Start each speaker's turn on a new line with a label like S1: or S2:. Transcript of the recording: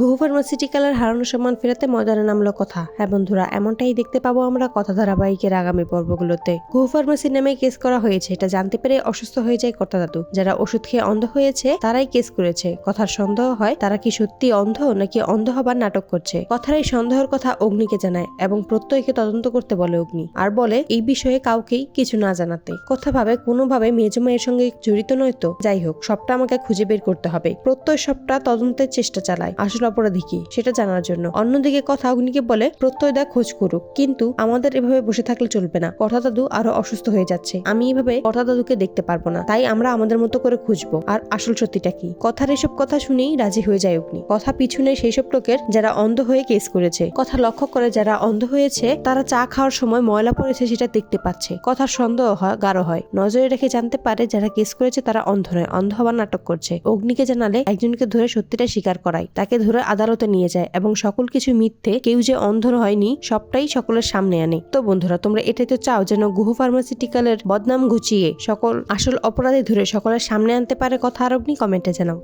S1: গুহু ফার্মাসিউটিক্যালের হারানো সম্মান ফেরাতে ময়দানে নামলো কথা। হ্যাঁ বন্ধুরা, এমনটাই দেখতে পাবো আমরা কথা ধারাবাহিকের আগামী পর্বগুলোতে। গুহু ফার্মাসি নামে কেস করা হয়েছে, এটা জানতে পেরে অসুস্থ হয়ে যায় কর্তা দাদু। যারা ওষুধ খেয়ে অন্ধ হয়েছে, তারাই কেস করেছে। কথার সন্দেহ হয়, তারা কি সত্যি অন্ধ নাকি অন্ধ হবার নাটক করছে? কথার এই সন্দেহের কথা অগ্নিকে জানায় এবং প্রত্যয়কে তদন্ত করতে বলে অগ্নি। আর বলে, এই বিষয়ে কাউকেই কিছু না জানাতে। কথা ভাবে, কোনোভাবে মেজো মায়ের সঙ্গে জড়িত নয় তো? যাই হোক, সবটা আমাকে খুঁজে বের করতে হবে। প্রত্যয় সবটা তদন্তের চেষ্টা চালায়। আসল অপরাধী কি সেটা জানার জন্য। অন্যদিকে কথা অগ্নিকে বলে, প্রত্যয় দা খোঁজ করুক, কিন্তু আমাদের এভাবে বসে থাকলে চলবে না। কথা দাদু আরও অসুস্থ হয়ে যাচ্ছে। আমি এভাবে কথা দাদুকে দেখতে পারব না। তাই আমরা আমাদের মতো করে খুঁজবো। আর আসল সত্যিটা কি? কথার এসব কথা শুনেই রাজি হয়ে যায় অগ্নি। কথা পিছনে সেই সব লোকের যারা অন্ধ হয়ে কেস করেছে। কথা লক্ষ্য করে যারা অন্ধ হয়েছে, তারা চা খাওয়ার সময় ময়লা পড়েছে সেটা দেখতে পাচ্ছে। কথার সন্দেহ হয়, গাঢ় হয়। নজরে রেখে জানতে পারে, যারা কেস করেছে তারা অন্ধ নয়, অন্ধ হবার নাটক করছে। অগ্নিকে জানালে একজনকে ধরে সত্যিটা স্বীকার করায়। তাকে ধরে আদালতে নিয়ে যায় এবং সকল কিছু মিথ্যে, কেউ যে অন্ধ হয়নি, সবটাই সকলের সামনে আনে। তো বন্ধুরা, তোমরা এটাই তো চাও যেন গুহু ফার্মাসিউটিক্যালের বদনাম ঘুচিয়ে সকল আসল অপরাধী ধরে সকলের সামনে আনতে পারে কথা আর অগ্নি কমেন্টে জানাও।